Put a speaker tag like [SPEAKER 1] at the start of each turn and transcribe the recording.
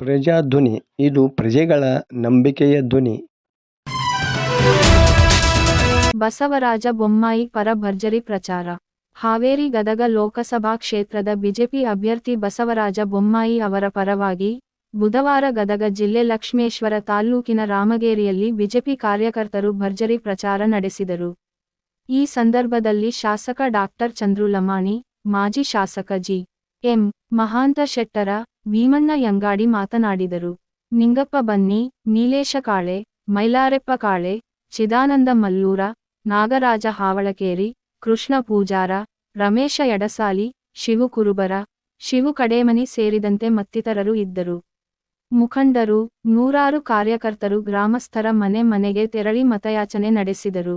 [SPEAKER 1] ಪ್ರಜಾಧ್ವನಿ, ಇದು ಪ್ರಜೆಗಳ ನಂಬಿಕೆಯ ಧ್ವನಿ.
[SPEAKER 2] ಬಸವರಾಜ ಬೊಮ್ಮಾಯಿ ಪರ ಭರ್ಜರಿ ಪ್ರಚಾರ. ಹಾವೇರಿ ಗದಗ ಲೋಕಸಭಾ ಕ್ಷೇತ್ರದ ಬಿಜೆಪಿ ಅಭ್ಯರ್ಥಿ ಬಸವರಾಜ ಬೊಮ್ಮಾಯಿ ಅವರ ಪರವಾಗಿ ಬುಧವಾರ ಗದಗ ಜಿಲ್ಲೆ ಲಕ್ಷ್ಮೇಶ್ವರ ತಾಲ್ಲೂಕಿನ ರಾಮಗೇರಿಯಲ್ಲಿ ಬಿಜೆಪಿ ಕಾರ್ಯಕರ್ತರು ಭರ್ಜರಿ ಪ್ರಚಾರ ನಡೆಸಿದರು. ಈ ಸಂದರ್ಭದಲ್ಲಿ ಶಾಸಕ ಡಾಕ್ಟರ್ ಚಂದ್ರು ಲಮಾಣಿ ಮಾಜಿ ಶಾಸಕ ಜಿ. ಎಂ. ಮಹಾಂತ ಶೆಟ್ಟರ ಭೀಮಣ್ಣ ಯಂಗಾಡಿ ಮಾತನಾಡಿದರು. ನಿಂಗಪ್ಪ ಬನ್ನಿ, ನೀಲೇಶ ಕಾಳೆ, ಮೈಲಾರೆಪ್ಪ ಕಾಳೆ, ಚಿದಾನಂದ ಮಲ್ಲೂರ, ನಾಗರಾಜ ಹಾವಳಕೇರಿ, ಕೃಷ್ಣ ಪೂಜಾರ, ರಮೇಶ ಯಡಸಾಲಿ, ಶಿವು ಕುರುಬರ, ಶಿವು ಕಡೇಮನಿ ಸೇರಿದಂತೆ ಮತ್ತಿತರರು ಇದ್ದರು. ಮುಖಂಡರು, ನೂರಾರು ಕಾರ್ಯಕರ್ತರು, ಗ್ರಾಮಸ್ಥರ ಮನೆ ಮನೆಗೆ ತೆರಳಿ ಮತಯಾಚನೆ ನಡೆಸಿದರು.